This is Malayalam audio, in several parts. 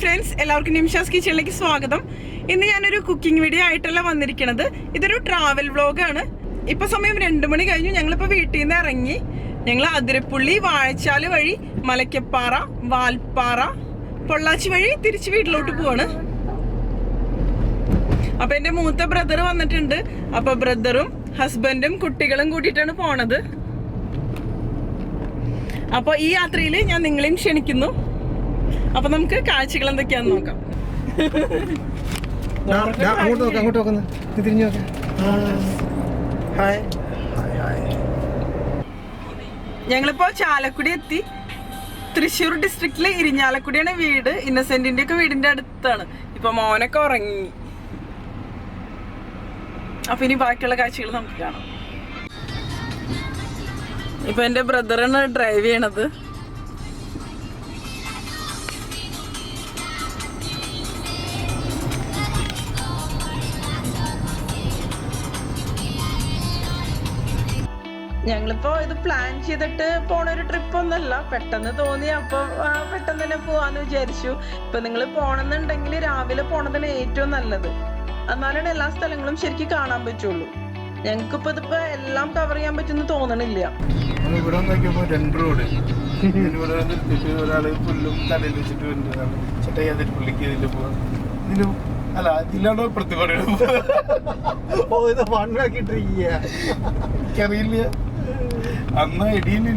ഫ്രണ്ട്സ് എല്ലാവർക്കും നിമിഷാസ് കിച്ചണിലേക്ക് സ്വാഗതം. ഇന്ന് ഞാനൊരു കുക്കിംഗ് വീഡിയോ ആയിട്ടല്ല വന്നിരിക്കുന്നത് ഇതൊരു ട്രാവൽ വ്ലോഗാണ് ഇപ്പൊ സമയം രണ്ടു മണി കഴിഞ്ഞു ഞങ്ങളിപ്പോ വീട്ടിൽ നിന്ന് ഇറങ്ങി. ഞങ്ങൾ അതിരപ്പുള്ളി വാഴച്ചാൽ വഴി മലക്കപ്പാറ വാൽപ്പാറ പൊള്ളാച്ചി വഴി തിരിച്ച് വീട്ടിലോട്ട് പോവാണ്. അപ്പൊ എന്റെ മൂത്ത ബ്രദർ വന്നിട്ടുണ്ട്. അപ്പൊ ബ്രദറും ഹസ്ബൻഡും കുട്ടികളും കൂട്ടിയിട്ടാണ് പോണത്. അപ്പൊ ഈ യാത്രയിൽ ഞാൻ നിങ്ങളെയും ക്ഷണിക്കുന്നു. അപ്പൊ നമുക്ക് കാഴ്ചകൾ എന്തൊക്കെയാന്ന് നോക്കാം. അങ്ങോട്ട് നോക്കാം അങ്ങോട്ട് നോക്കുന്നു തിരിഞ്ഞു നോക്കാം. ഹായ്. ഞങ്ങളിപ്പോ ചാലക്കുടി എത്തി. തൃശ്ശൂർ ഡിസ്ട്രിക്റ്റിലെ ഇരിഞ്ഞാലക്കുടിയാണ് വീട്. ഇന്നസെന്റിന്റെ ഒക്കെ വീടിന്റെ അടുത്താണ്. ഇപ്പൊ മോനൊക്കെ ഉറങ്ങി. അപ്പൊ ഇനി ബാക്കിയുള്ള കാഴ്ചകൾ നമുക്ക് കാണാം. ഇപ്പൊ എന്റെ ബ്രദറാണ് ഡ്രൈവ് ചെയ്യണത്. ഞങ്ങളിപ്പോ ഇത് പ്ലാൻ ചെയ്തിട്ട് പോണ ഒരു ട്രിപ്പ് ഒന്നല്ല പെട്ടെന്ന് തോന്നി അപ്പൊ പെട്ടെന്ന് തന്നെ പോവാന്ന് വിചാരിച്ചു. ഇപ്പൊ നിങ്ങൾ പോണെന്നുണ്ടെങ്കിൽ രാവിലെ പോണതാണ് ഏറ്റവും നല്ലത്. എന്നാലാണ് എല്ലാ സ്ഥലങ്ങളും ശരിക്കും കാണാൻ പറ്റുള്ളൂ. ഞങ്ങൾക്ക് ഇപ്പൊ ഇതിപ്പോ എല്ലാം കവർ ചെയ്യാൻ പറ്റുന്ന തോന്നണില്ല. ഇവിടെ നോക്കിയപ്പോ രണ്ട് റോഡ് ഇവിടെ നിർത്തിയിട്ട് ഒരാൾ പുല്ലും തലയിൽ വെച്ചിട്ട് വരുന്നതാണ് ചേട്ടാ അതിൽ പുള്ളിക്ക് ഇതിൽ പോവാ. ഇതിലും അല്ല ഇതിലാണോ ഓ ഇത് മണ്ണാക്കിട്ടിരിക്കുക എനിക്കറിയില്ല. അന്ന് ഇടിയില്ല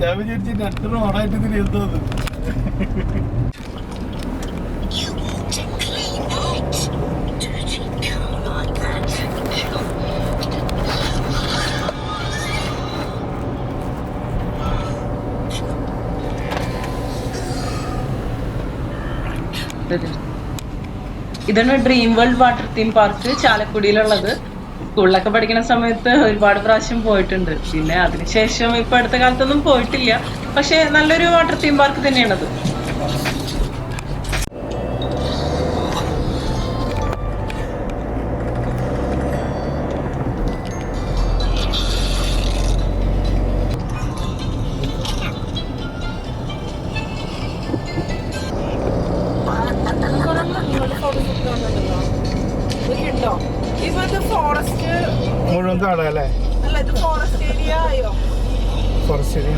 ഞാൻ വിചാരിച്ചിട്ട് രണ്ട് ഓടായിട്ട് that. ഇതാണ് dream world water theme park ചാലക്കുടിയിലുള്ളത് സ്കൂളിലൊക്കെ പഠിക്കുന്ന സമയത്ത് ഒരുപാട് പ്രാവശ്യം പോയിട്ടുണ്ട്. പിന്നെ അതിനുശേഷം ഇപ്പൊ അടുത്ത കാലത്തൊന്നും പോയിട്ടില്ല. പക്ഷെ നല്ലൊരു വാട്ടർ തീം പാർക്ക് തന്നെയാണത്. ഫോറസ്റ്റ് മുഴുവൻ കാടല്ലേ അല്ല? ഇത് ഫോറസ്റ്റ് ഏരിയ ആയോ? ഫോറസ്റ്റ് ഏരിയ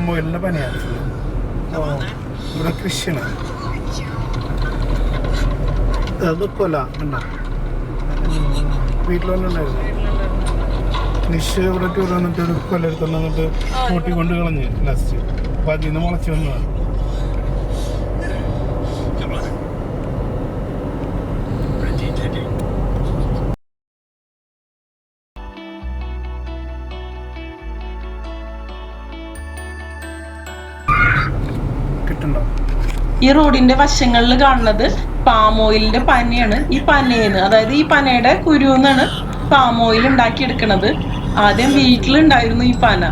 പാം ഓയിലിന്റെ പനിയാണ്. ഓ. ഇവിടെ കൃഷിയാണ്. അത് കൊല വീട്ടിലൊന്നുണ്ടായിരുന്നു നിഷ് ഇവിടെ ടൂർ വന്നിട്ട് ഒരു കൊല എടുത്തോണ്ട് വന്നിട്ട് കൂട്ടി കൊണ്ട് കളഞ്ഞ് ലാസ്റ്റ് അപ്പൊ അതിൽ നിന്ന് മുളച്ച് വന്നതാണ് ഈ റോഡിന്റെ വശങ്ങളിൽ കാണുന്നത് പാം ഓയിലിന്റെ പനയാണ്. ഈ പനയെന്ന് അതായത് ഈ പനയുടെ കുരുന്നാണ് പാം ഓയിൽ ഉണ്ടാക്കിയെടുക്കണത്. ആദ്യം വീട്ടിലുണ്ടായിരുന്നു ഈ പന.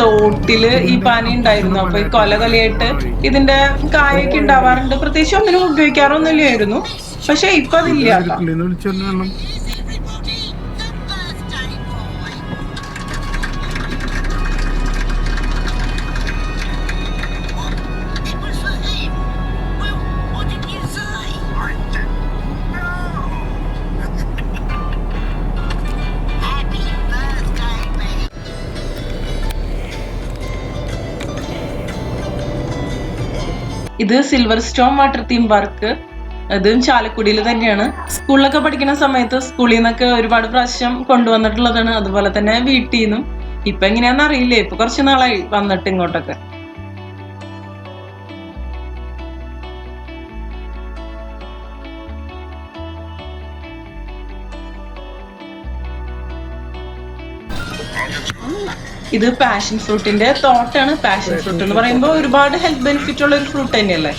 തോട്ടിൽ ഈ പന ഉണ്ടായിരുന്നു. അപ്പൊ ഈ കൊല കൊലയായിട്ട് ഇതിന്റെ കായൊക്കെ ഉണ്ടാവാറുണ്ട്. പ്രത്യേകിച്ച് ഒന്നിനും ഉപയോഗിക്കാറൊന്നുമില്ലായിരുന്നു. പക്ഷെ ഇപ്പൊ അതില്ല ഇത് silver stone water theme park ഇതും ചാലക്കുടിയിൽ തന്നെയാണ്. സ്കൂളിലൊക്കെ പഠിക്കുന്ന സമയത്ത് സ്കൂളിൽ നിന്നൊക്കെ ഒരുപാട് പ്രാവശ്യം കൊണ്ടുവന്നിട്ടുള്ളതാണ്. അതുപോലെ തന്നെ വീട്ടിൽ നിന്നും ഇപ്പൊ എങ്ങനെയാണെന്ന് അറിയില്ലേ. ഇപ്പൊ കുറച്ച് നാളായി വന്നിട്ട് ഇങ്ങോട്ടൊക്കെ. ഇത് പാഷൻ ഫ്രൂട്ടിന്റെ തോട്ടാണ് പാഷൻ ഫ്രൂട്ട് എന്ന് പറയുമ്പോൾ ഒരുപാട് ഹെൽത്ത് ബെനിഫിറ്റ് ഉള്ള ഒരു ഫ്രൂട്ട് തന്നെയല്ലേ?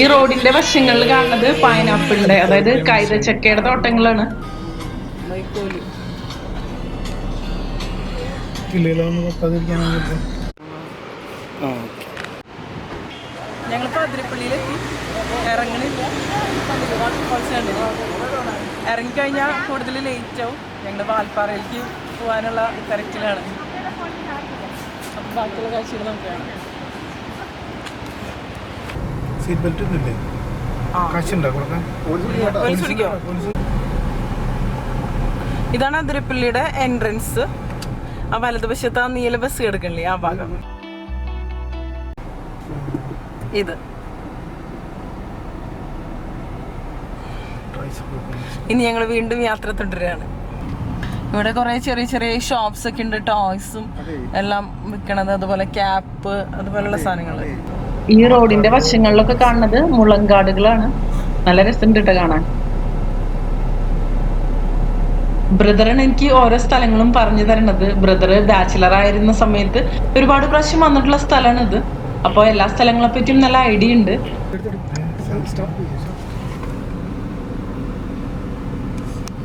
ഈ റോഡിന്റെ വശങ്ങളിൽ കാണുന്നത് പൈനാപ്പിളിന്റെ അതായത് കൈതച്ചക്കയുടെ തോട്ടങ്ങളാണ്. ഞങ്ങൾ അതിരപ്പള്ളിയിലെത്തി ഇറങ്ങണില്ല ഇറങ്ങിക്കഴിഞ്ഞാൽ കൂടുതൽ ലേറ്റ് ആവും. ഞങ്ങൾ വാൽപ്പാറയിലേക്ക് പോകാനുള്ള തിരക്കിലാണ്. അപ്പം ബാക്കിയുള്ള കാഴ്ചകൾ നമുക്ക് കാണാം. സീറ്റ് ബെൽറ്റ് ഒന്നുമില്ലേ? കാശുണ്ടോ കൊടുക്കാൻ? ഇതാണ് അതിരപ്പള്ളിയുടെ എൻട്രൻസ് ആ വലതുവശത്ത് ആ നീല ബസ് കിടക്കണില്ലേ? ആ ഭാഗം. ഇത്. ഇനി ഞങ്ങൾ വീണ്ടും യാത്ര തുടരുകയാണ് ഇവിടെ കുറെ ചെറിയ ചെറിയ ഷോപ്സ് ഒക്കെ ഉണ്ട് ടോയ്സും എല്ലാം വിൽക്കണത് അതുപോലെ ക്യാപ്പ് അതുപോലെയുള്ള സാധനങ്ങൾ ഈ റോഡിന്റെ വശങ്ങളിലൊക്കെ കാണുന്നത് മുളങ്കാടുകളാണ്. നല്ല രസമുണ്ട് കേട്ടോ കാണാൻ ബ്രദറാണ് എനിക്ക് ഓരോ സ്ഥലങ്ങളും പറഞ്ഞു തരണത്. ബ്രദർ ബാച്ചിലർ ആയിരുന്ന സമയത്ത് ഒരുപാട് പ്രാവശ്യം വന്നിട്ടുള്ള സ്ഥലമാണ് ഇത് അപ്പോൾ എല്ലാ സ്ഥലങ്ങളെ പറ്റിയും നല്ല ഐഡിയ ഉണ്ട്.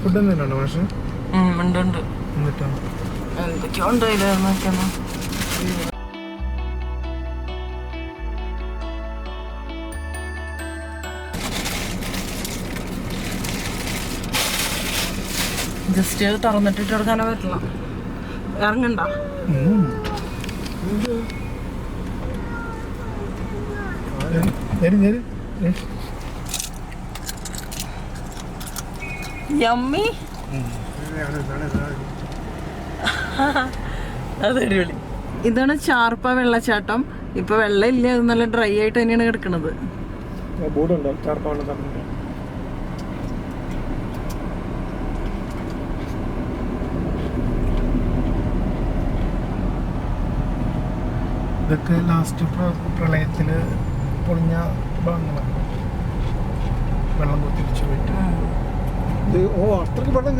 ഫുഡ് എന്തെങ്കിലും പക്ഷേ ഉണ്ട് ഉണ്ട്. എന്നിട്ടോ? എന്തൊക്കെയോ ഉണ്ട് ഇത് നോക്കിയൊന്ന് ജസ്റ്റ് തുറന്നിട്ടിട്ട് കൊടുക്കാനോ പറ്റില്ല. ഇറങ്ങണ്ട. നേരി നേരി യമ്മി അതടിപൊളി. ഇതാണ് ചാർപ്പ വെള്ളച്ചാട്ടം. ഇപ്പൊ വെള്ളം ഇല്ല അത് നല്ല ഡ്രൈ ആയിട്ട് തന്നെയാണ് കിടക്കുന്നത് ഇതൊക്കെ ലാസ്റ്റ് പ്രളയത്തിൽ പൊളിഞ്ഞ ഭാഗങ്ങളാണ്. വെള്ളം കുത്തിരിച്ചു പോയിട്ട്. ഓ അത്രയ്ക്ക് വെള്ളം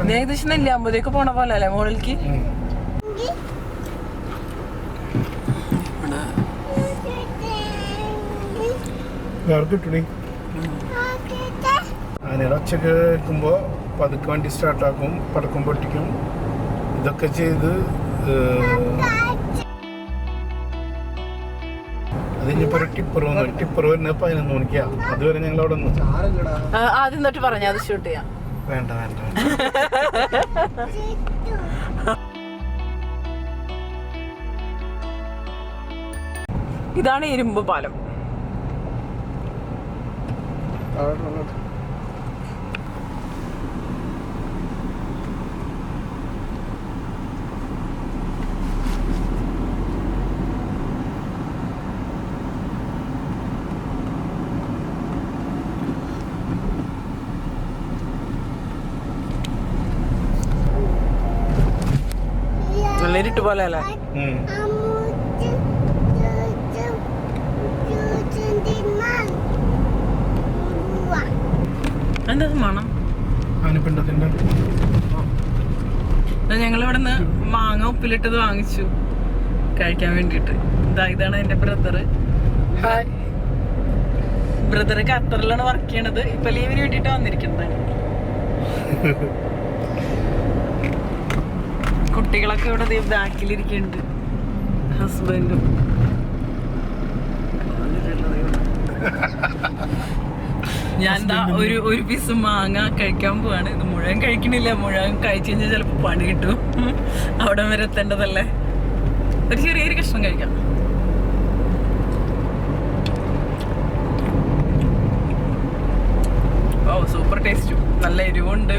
ഇത് ഏകദേശം നെല്ലിയാമ്പതിയൊക്കെ പോണ പോലെ അല്ലേ മോളിലേക്ക് ആനയുടെ ഒച്ചക്ക് കേൾക്കുമ്പോൾ പതുക്കെ വണ്ടി സ്റ്റാർട്ടാക്കും പടക്കം പൊട്ടിക്കും. ഇതൊക്കെ ചെയ്ത് അത് ഇനിയിപ്പോൾ ഒരു ടിപ്പർ വന്നു. ടിപ്പർ വരുന്നത് പതിനൊന്ന് മണിക്കാ. അതുവരെ ഞങ്ങൾ അവിടെ നിന്ന്. ആരല്ലടാ ആദ്യം തൊട്ട് പറഞ്ഞു അത് ഷൂട്ട് ചെയ്യാം. വേണ്ട വേണ്ട വേണ്ട. ഇതാണ് ഇരുമ്പ് പാലം. പോലെ അല്ലേ. എന്താ മണം? ആനപ്പിണ്ടത്തിന്റെ. ഞങ്ങൾ ഇവിടെ നിന്ന് മാങ്ങ ഉപ്പിലിട്ടത് വാങ്ങിച്ചു. കഴിക്കാൻ വേണ്ടിട്ട് ഇതാ ഇതാണ് എന്റെ ബ്രദർ ബ്രദർ ഖത്തറിലാണ് വർക്ക് ചെയ്യണത്. ഇപ്പൊ ലീവിന് വേണ്ടിട്ട് വന്നിരിക്കുന്നത് കുട്ടികളൊക്കെ ഇവിടെ ബാക്കിലിരിക്കുന്നുണ്ട് ഹസ്ബൻഡും ഞാൻ എന്താ ഒരു ഒരു പീസ് മാങ്ങ കഴിക്കാൻ പോവാണ്. ഇത് മുഴുവൻ കഴിക്കണില്ല. മുഴുവൻ കഴിച്ചു കഴിഞ്ഞാൽ ചിലപ്പോ പണി കിട്ടും. അവിടെ വരെ എത്തേണ്ടതല്ലേ? ഒരു ചെറിയൊരു കഷ്ണം കഴിക്കാം. ഓ സൂപ്പർ ടേസ്റ്റും നല്ല എരിവുണ്ട്.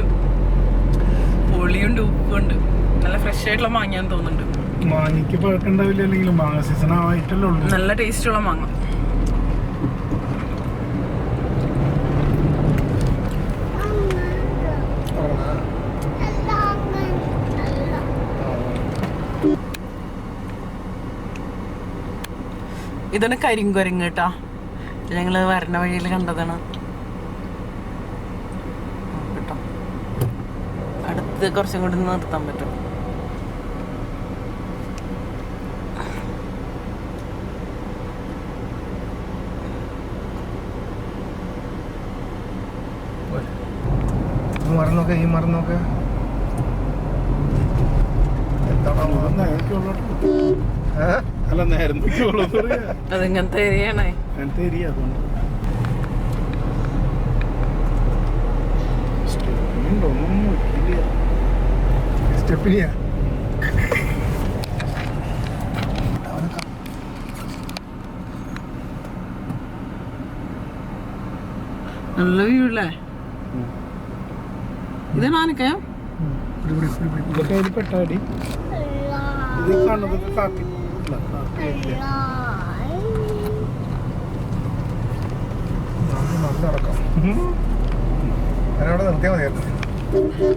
പുളിയുണ്ട് ഉപ്പുണ്ട്. നല്ല ഫ്രഷ് ആയിട്ടുള്ള മാങ്ങയാന്ന് തോന്നുന്നുണ്ട്. മാങ്ങയ്ക്ക് പഴക്കണ്ടാവില്ല അല്ലെങ്കിൽ മാങ്ങ സീസൺ ആയിട്ടല്ലേ ഉള്ളൂ. നല്ല ടേസ്റ്റുള്ള മാങ്ങ. ഇതാണ് കരിങ്കുരങ്ങ് കേട്ടാ. ഞങ്ങൾ വരണ വഴിയിൽ കണ്ടതാണ്. കേട്ടോ. അടുത്ത് കുറച്ചും കൂടി നിർത്താൻ പറ്റും. മറന്നോക്കെ ഈ മറന്നൊക്കെ? അല്ല അതിങ്ങനത്തെ അങ്ങനത്തെ ഏരിയ അതുകൊണ്ട്. സ്റ്റെപ്പിനിയാ? നല്ല വ്യൂ അല്ലേ ഇതാണ് ആനക്കയോ ഇതൊക്കെ അതിൽ പെട്ടാടി ഇത് കാപ്പി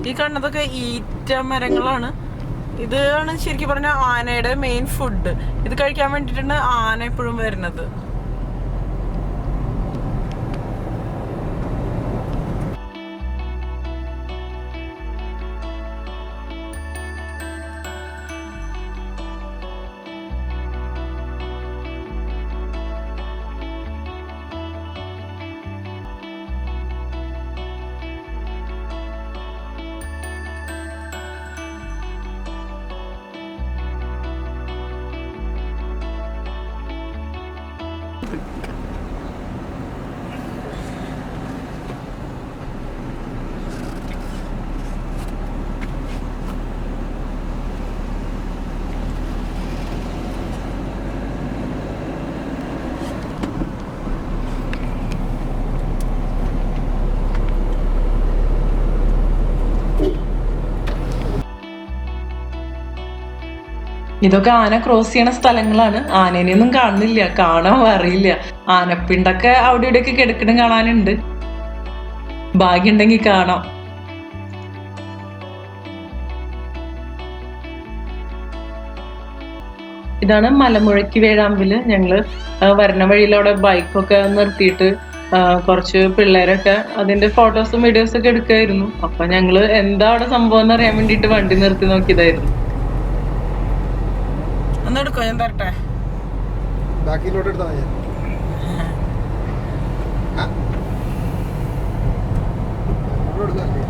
ഈ കാണുന്നതൊക്കെ ഈറ്റ മരങ്ങളാണ് ഇതാണ് ശരിക്കും പറഞ്ഞ ആനയുടെ മെയിൻ ഫുഡ് ഇത് കഴിക്കാൻ വേണ്ടിട്ടാണ് ആന എപ്പോഴും വരുന്നത്. ഇതൊക്കെ ആന ക്രോസ് ചെയ്യണ സ്ഥലങ്ങളാണ്. ആനേനെയൊന്നും കാണുന്നില്ല കാണാൻ അറിയില്ല. ആനപ്പിണ്ടൊക്കെ അവിടെ ഇവിടെയൊക്കെ കിടക്കണം കാണാനുണ്ട്. ഭാഗ്യമുണ്ടെങ്കിൽ കാണാം. ഇതാണ് മലമുഴക്കി വേഴാമ്പിൽ. ഞങ്ങൾ ആ, വരണ വഴിയിലവിടെ ബൈക്കൊക്കെ നിർത്തിയിട്ട് കുറച്ച് പിള്ളേരൊക്കെ അതിന്റെ ഫോട്ടോസും വീഡിയോസും ഒക്കെ എടുക്കായിരുന്നു. അപ്പൊ ഞങ്ങൾ എന്താ അവിടെ സംഭവം എന്ന് അറിയാൻ വേണ്ടിയിട്ട് വണ്ടി നിർത്തി നോക്കിയതായിരുന്നു. ഒന്ന് എടുക്കോ ഞാൻ തരട്ടെ? ബാക്കിയിലോട്ട് എടുത്താ ഞാൻ? ഇവിടെ എടുക്കാല്ലേ?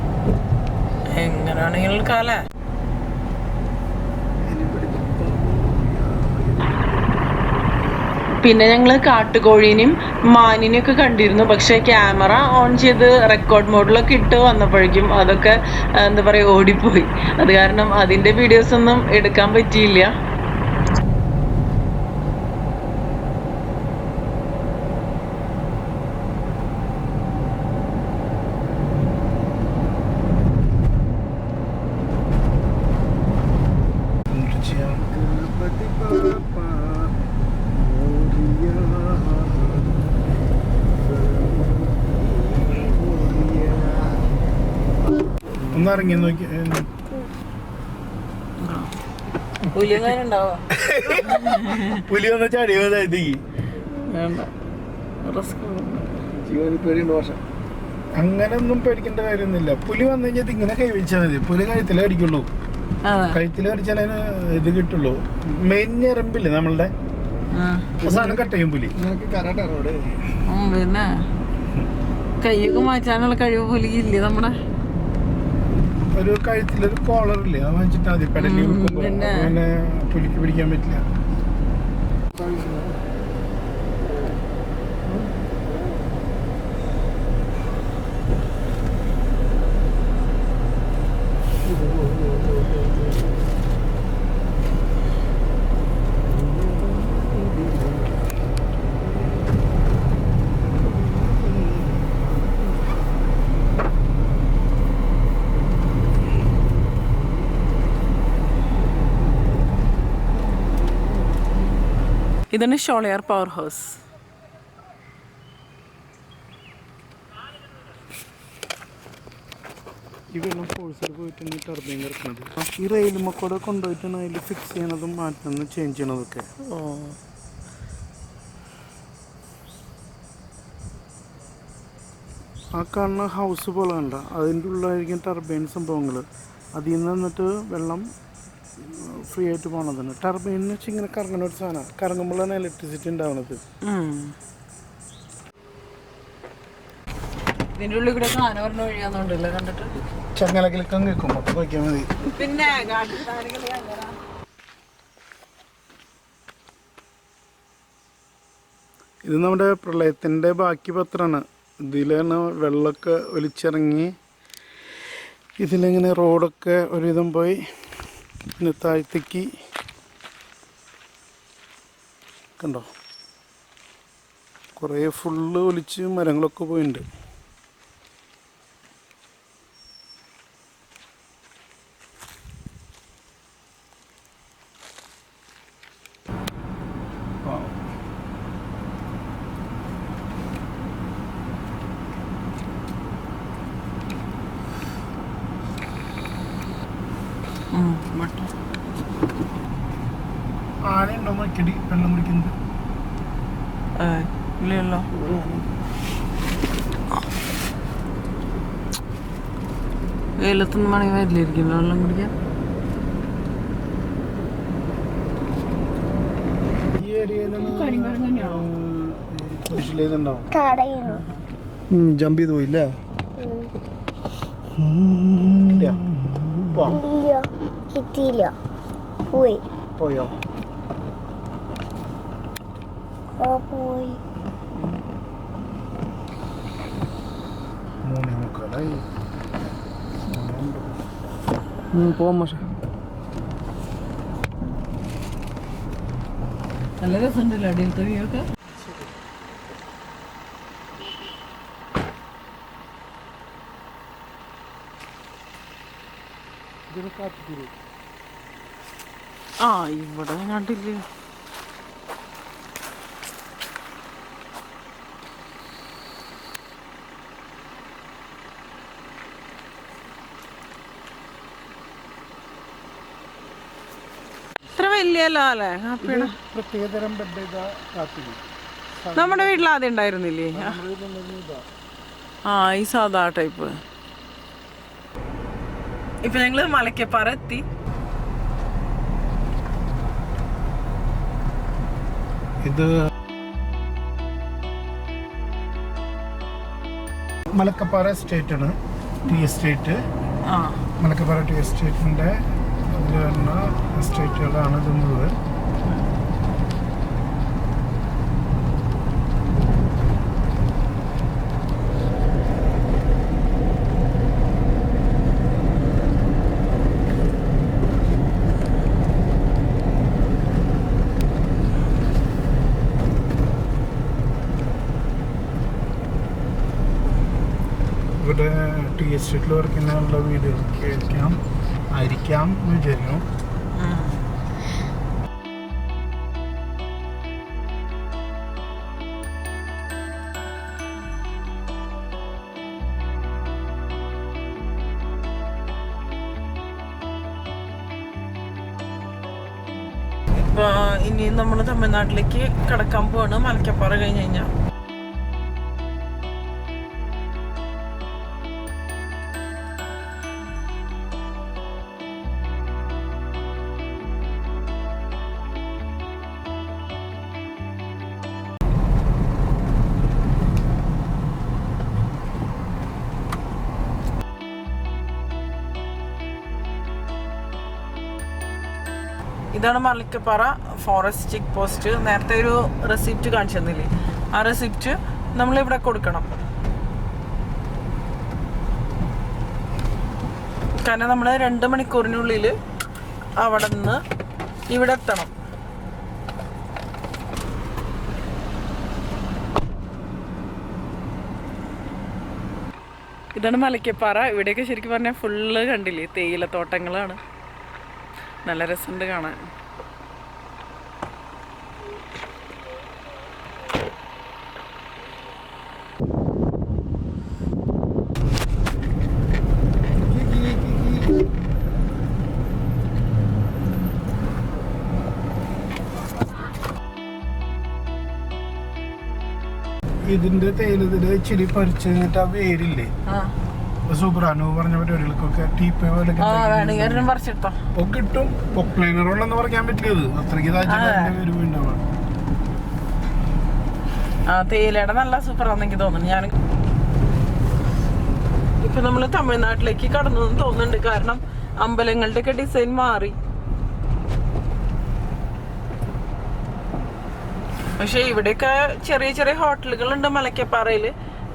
പിന്നെ ഞങ്ങൾ കാട്ടുകോഴീനെയും മാനിനെയും ഒക്കെ കണ്ടിരുന്നു. പക്ഷെ ക്യാമറ ഓൺ ചെയ്ത് റെക്കോർഡ് മോഡിലൊക്കെ ഇട്ട് വന്നപ്പോഴേക്കും അതൊക്കെ എന്താ പറയുക ഓടിപ്പോയി. അത് കാരണം അതിന്റെ വീഡിയോസ് ഒന്നും എടുക്കാൻ പറ്റിയില്ല എന്ത് ചെയ്യാം ഗണപതി ബാപ്പ മോരിയ ഒന്ന് ഇറങ്ങി നോക്കി പുലി വന്ന ചാടി പക്ഷെ. അങ്ങനൊന്നും പേടിക്കേണ്ട കാര്യമൊന്നുമില്ല. പുലി വന്നു കഴിഞ്ഞാൽ ഇങ്ങനെ കൈവച്ചാൽ മതി. പുലി കഴുത്തിലേ അടിക്കുള്ളൂ. കഴുത്തിൽ അടിച്ചാൽ അതിന് ഇത് കിട്ടുള്ളൂ. മെയിൻ ഞരമ്പില്ലേ നമ്മളുടെ. അവസാനം കട്ട് ചെയ്യും പുലി. പിന്നെ കൈയൊക്കെ മാറ്റാനുള്ള കഴിവ് പുലിയില്ലേ നമ്മുടെ? ഒരു കഴുത്തിലൊരു കോളർ ഇല്ലേ? അത് വാങ്ങിച്ചിട്ടാ മതി. പെടലി. പിന്നെ പുലിക്ക് പിടിക്കാൻ പറ്റില്ല. ഇതാണ് ഷോളയാർ പവർ ഹൗസ് ഈ വെള്ളം ഫോഴ്സിൽ പോയിട്ടാണ് ടർബൈൻ കിടക്കുന്നത്. ഈ റെയിലുമ്മക്കൂടെ കൊണ്ടുപോയിട്ടാണ് അതിൽ ഫിക്സ് ചെയ്യണതും മാറ്റുന്നതും ചേഞ്ച് ചെയ്യണതൊക്കെ. ഓ. ആ കാണുന്ന ഹൗസ് പോലെ കണ്ട. അതിന്റെ ഉള്ളിലായിരിക്കും ടർബൈൻ സംഭവങ്ങൾ അതിൽ നിന്ന് വന്നിട്ട് വെള്ളം ഫ്രീ ആയിട്ട് പോണതാണ്. ടർബൈൻ എന്ന് വെച്ചാൽ ഇങ്ങനെ കറങ്ങുന്ന ഒരു സാധനമാണ് കറങ്ങുമ്പോഴാണ് ഇലക്ട്രിസിറ്റി ഉണ്ടാവുന്നത് ഇതിന്റെ ഉള്ളിൽ കൂടെ സാധനം പറഞ്ഞ വഴിയാന്നുണ്ടല്ലോ കണ്ടിട്ട്? ചങ്ങലക്കിലക്കം കേൾക്കും അപ്പോൾ നോക്കിയാൽ മതി. പിന്നെ ഇത് നമ്മുടെ പ്രളയത്തിന്റെ ബാക്കി പത്രമാണ്. ഇതിലാണ് വെള്ളമൊക്കെ ഒലിച്ചിറങ്ങി ഇതിലിങ്ങനെ റോഡൊക്കെ ഒരുവിധം പോയി. പിന്നെ താഴ്ത്തേക്ക് കണ്ടോ? കുറേ ഫുള്ള് ഒലിച്ച് മരങ്ങളൊക്കെ പോയിട്ടുണ്ട് ആനയുണ്ടോ നോക്കിയടി വെള്ളം കുടിക്കുന്നത് ഇല്ലല്ലോ വെയിലത്തൊന്നും മണി വരില്ലായിരിക്കും. വെള്ളം കുടിക്കാൻ. ജമ്പ് ചെയ്ത് പോയില്ലേ? കിട്ടിയില്ല. പോയി. പോയോ? പോയി. മൂന്നേ മുക്കാലായി. പോവാം പക്ഷേ നല്ല രസമുണ്ടല്ലോ അടിയിലത്തെ വ്യൂ ഒക്കെ ആ ഇവിടെ കണ്ടില്ലേ? അല്ലേ പ്രത്യേകതരം ബെഡ് ഇതാ നമ്മുടെ വീട്ടിൽ ആദ്യം ഉണ്ടായിരുന്നില്ലേ? ആ. ആ ഈ സാധാ ടൈപ്പ് ഇപ്പൊ ഞങ്ങൾ മലക്കപ്പാറ എത്തി. ഇത് മലക്കപ്പാറ എസ്റ്റേറ്റ് ആണ്. ടി എസ്റ്റേറ്റ് ആ. മലക്കപ്പാറ ടി എസ്റ്റേറ്റിന്റെ വരുന്ന എസ്റ്റേറ്റുകളാണ് ഇത് ഇവിടെ ടി എസ്റ്റേറ്റിൽ വർക്കുന്ന വീടുകളൊക്കെ ആയിരിക്കാം. ആയിരിക്കാം എന്ന് വിചാരിക്കുന്നു ഇനി നമ്മൾ തമിഴ്നാട്ടിലേക്ക് കടക്കാൻ പോവാണ്. മലക്കപ്പാറ കഴിഞ്ഞ് കഴിഞ്ഞാൽ ഇതാണ് മലക്കപ്പാറ ഫോറസ്റ്റ് ചെക്ക് പോസ്റ്റ് നേരത്തെ ഒരു റെസിപ്റ്റ് കാണിച്ചു തന്നില്ലേ? ആ റെസിപ്റ്റ് നമ്മൾ ഇവിടെ കൊടുക്കണം. കാരണം നമ്മൾ രണ്ട് മണിക്കൂറിനുള്ളിൽ അവിടെ നിന്ന് ഇവിടെ എത്തണം. ഇതാണ് മലയ്ക്കപ്പാറ ഇവിടെയൊക്കെ ശരിക്കും പറഞ്ഞാൽ ഫുള്ള് കണ്ടില്ലേ? തേയിലത്തോട്ടങ്ങളാണ്. നല്ല രസമുണ്ട് കാണാൻ. ഇതിന്റെ തേയിലതിൽ ഇച്ചിരി പറിച്ചു ആ വേരില്ലേ? ആ സൂപ്പറാനു പറഞ്ഞ പരിപാടികൾക്കൊക്കെ ടീപ്പ് ഇപ്പൊ കിട്ടും. പൊക്ലൈനർ വെള്ളം പറയാൻ പറ്റില്ല ഇത്. അത്രയ്ക്ക് ആ തേയിലയുടെ നല്ല സൂപ്പറാന്ന് എനിക്ക് തോന്നുന്നു. ഞാൻ ഇപ്പൊ നമ്മൾ തമിഴ്നാട്ടിലേക്ക് കടന്നു തോന്നുന്നുണ്ട്. കാരണം അമ്പലങ്ങളുടെ ഒക്കെ ഡിസൈൻ മാറി. പക്ഷെ ഇവിടെയൊക്കെ ചെറിയ ചെറിയ ഹോട്ടലുകളുണ്ട് മലക്കപ്പാറയിൽ.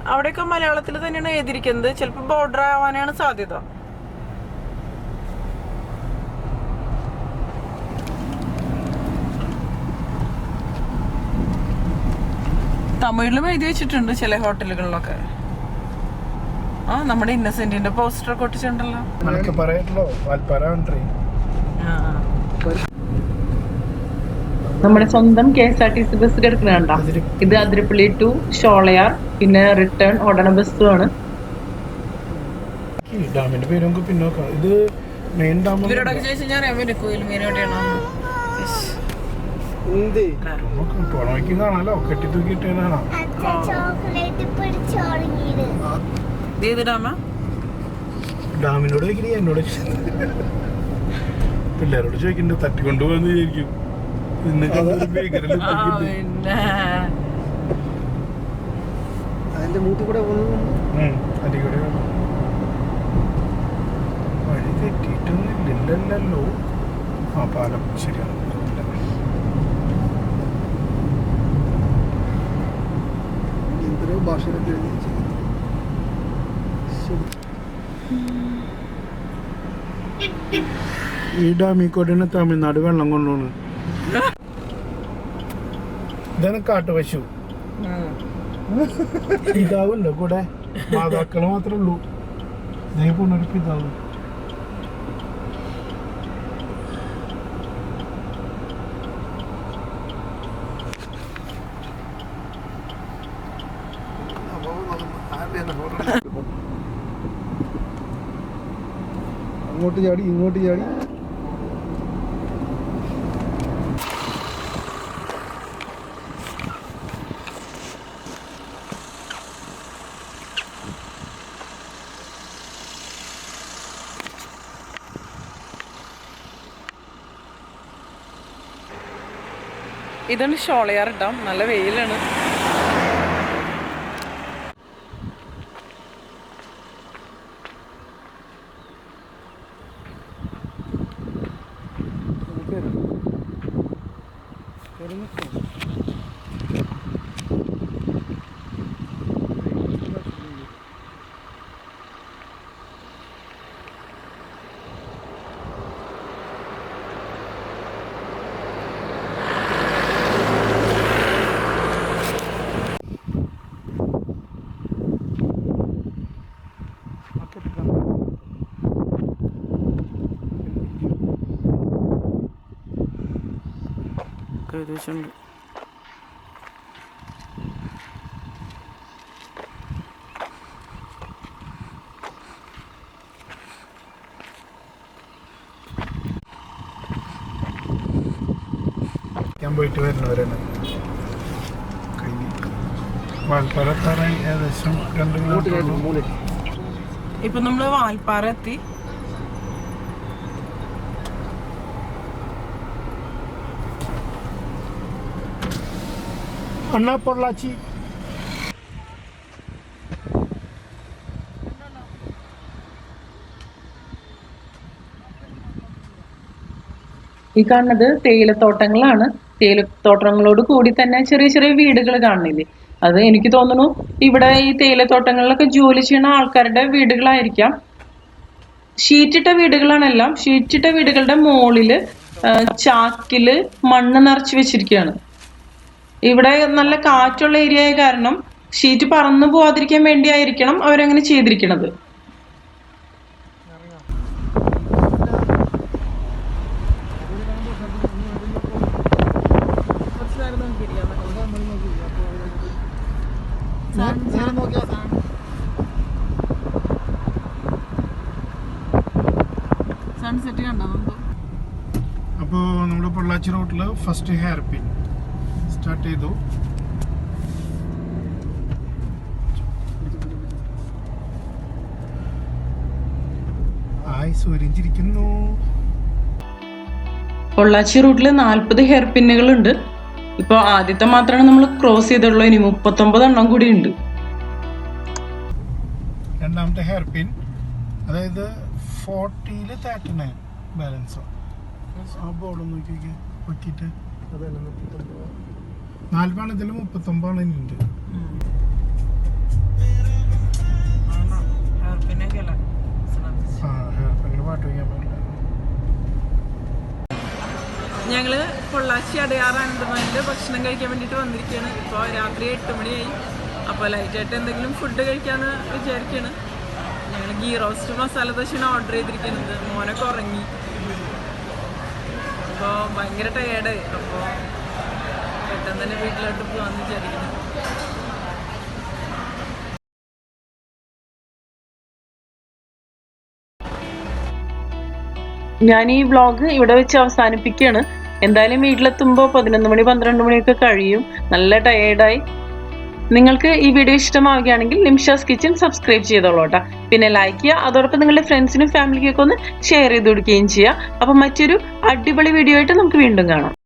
അവിടെയൊക്കെ മലയാളത്തിൽ തന്നെയാണ് എഴുതിയിരിക്കുന്നത്. ചിലപ്പോൾ ബോർഡർ ആവാനാണ് സാധ്യത. തമിഴിലും എഴുതി വെച്ചിട്ടുണ്ട് ചില ഹോട്ടലുകളിലൊക്കെ. ആ നമ്മുടെ ഇന്നസെന്റിന്റെ പോസ്റ്റർ ഒക്കെ ഒട്ടിച്ചിട്ടുണ്ടല്ലോ. ആ, ആ. നമ്മുടെ സ്വന്തം K S R T C bus കിടക്കുന്നുണ്ട ഇത് അതിരപ്പള്ളി ടു ഷോളയാർ പിന്നെ റിട്ടേൺ ഓടണ ബസ്സുമാണ് ഡാമിന്റെ പേര് നമുക്ക് പിന്നോക്കാം ഇത് മെയിൻ ഡാം ഇവരോടൊക്കെ ചോദിച്ചാൽ ഞാൻ അറിയാൻ പറ്റും കോയിൽ മീൻ എവിടെയാണോ പോണവയ്ക്ക് കാണാലോ? കെട്ടി തൂക്കിട്ട് കാണാം. ഡാമിനോട് ചോദിക്കണേ എന്നോട് പിള്ളേരോട് ചോദിക്കണ്ട തട്ടിക്കൊണ്ടുപോകുന്ന വിചാരിക്കും പിന്നെ. അതിന്റെ മൂട്ടിൽ കൂടെ പോകുന്നു. അടികൂടി. വഴി തെറ്റിയിട്ടൊന്നും ഇല്ലല്ലോ ആ പാലം ശരിയാണ്. ഇല്ല. എന്തൊരു ഭാഷയിലൊക്കെ എഴുതി ശരി. ഈ ഡാമിക്കോട്ടിന് തമിഴ്നാട് വെള്ളം കൊണ്ടുപോകുന്നത്. ഇതാണ് കാട്ടുപശു പിതാവല്ലോ കൂടെ. മാതാക്കൾ മാത്രമേ ഉള്ളൂ ഇതേ പോണൊരു പിതാവ്. അങ്ങോട്ട് ചാടി ഇങ്ങോട്ട് ചാടി. ഇതാണ് ഷോളയാർ ഡാം നല്ല വെയിലാണ്. ഏകദേശമുണ്ട് ഞാൻ പോയിട്ട് വരുന്നവരാണ്. വാൽപ്പാറ എത്താറായി ഏകദേശം രണ്ട് കിലോമീറ്റർ. ഇപ്പൊ നമ്മൾ വാൽപ്പാറ എത്തി. അണ്ണാ പൊള്ളാച്ചി. ഈ കാണുന്നത് തേയിലത്തോട്ടങ്ങളാണ്. തേയിലത്തോട്ടങ്ങളോട് കൂടി തന്നെ ചെറിയ ചെറിയ വീടുകൾ കാണുന്നില്ലേ? അത് എനിക്ക് തോന്നുന്നു ഇവിടെ ഈ തേയിലത്തോട്ടങ്ങളിലൊക്കെ ജോലി ചെയ്യുന്ന ആൾക്കാരുടെ വീടുകളായിരിക്കാം. ഷീറ്റിട്ട വീടുകളാണെല്ലാം. ഷീറ്റിട്ട വീടുകളുടെ മുകളിൽ ചാക്കിൽ മണ്ണ് നിറച്ച് വെച്ചിരിക്കുകയാണ്. ഇവിടെ നല്ല കാറ്റുള്ള ഏരിയ ആയ കാരണം ഷീറ്റ് പറന്നു പോവാതിരിക്കാൻ വേണ്ടിയായിരിക്കണം അവരങ്ങനെ ചെയ്തിരിക്കണത്. അപ്പോൾ നമ്മുടെ പൊള്ളാച്ചി റോട്ടിൽ ഫസ്റ്റ് ഹെയർ പിൻ സ്റ്റാർട്ട് ചെയ്തു. ആയുസ് ഒരിഞ്ചിരിക്കുന്നു പൊള്ളാച്ചി റൂട്ടിൽ നാൽപ്പത് ഹെയർ പിന്നുകൾ ഉണ്ട് ഇപ്പൊ ആദ്യത്തെ മാത്രമാണ് നമ്മൾ ക്രോസ് ചെയ്തിട്ടുള്ളൂ ഇനി മുപ്പത്തൊമ്പത് എണ്ണം കൂടി ഉണ്ട് രണ്ടാമത്തെ ഹെയർ പിൻ അതായത് ഫോർട്ടിയിൽ തേർട്ടി നയൻ ബാലൻസോ ആ ബോർഡ് നോക്കി നോക്കിയിട്ട് അതല്ല മുപ്പത്തൊമ്പത്. നാൽപ്പാണ് ഇതിൽ മുപ്പത്തൊമ്പതാണ് ഉണ്ട് ഞങ്ങൾ പൊള്ളാച്ചി അടയാർ ഭക്ഷണം കഴിക്കാൻ വേണ്ടിട്ട് വന്നിരിക്കുകയാണ് ഇപ്പോൾ രാത്രി എട്ട് മണിയായി. അപ്പോൾ ലൈറ്റായിട്ട് എന്തെങ്കിലും ഫുഡ് കഴിക്കാന്ന് വിചാരിക്കുകയാണ് ഞങ്ങൾ ഗീ റോസ്റ്റ് മസാല ദോശയാണ് ഓർഡർ ചെയ്തിരിക്കുന്നത്. മോനൊക്കെ ഉറങ്ങി. അപ്പോൾ ഭയങ്കര ടയേർഡായി അപ്പോൾ പെട്ടെന്ന് തന്നെ വീട്ടിലോട്ട് പോകാമെന്ന് വിചാരിക്കുന്നു. ഞാൻ ഈ വ്ളോഗ് ഇവിടെ വെച്ച് അവസാനിപ്പിക്കുകയാണ്. എന്തായാലും വീട്ടിലെത്തുമ്പോൾ പതിനൊന്ന് മണി പന്ത്രണ്ട് മണിയൊക്കെ കഴിയും. നല്ല ടയേർഡായി നിങ്ങൾക്ക് ഈ വീഡിയോ ഇഷ്ടമാവുകയാണെങ്കിൽ നിമിഷാസ് കിച്ചൺ സബ്സ്ക്രൈബ് ചെയ്തോളൂ കേട്ടോ. പിന്നെ ലൈക്ക് ചെയ്യുക അതോടൊപ്പം നിങ്ങളുടെ ഫ്രണ്ട്സിനും ഫാമിലിക്കൊക്കെ ഒന്ന് ഷെയർ ചെയ്ത് കൊടുക്കുകയും ചെയ്യുക. അപ്പം മറ്റൊരു അടിപൊളി വീഡിയോ ആയിട്ട് നമുക്ക് വീണ്ടും കാണാം.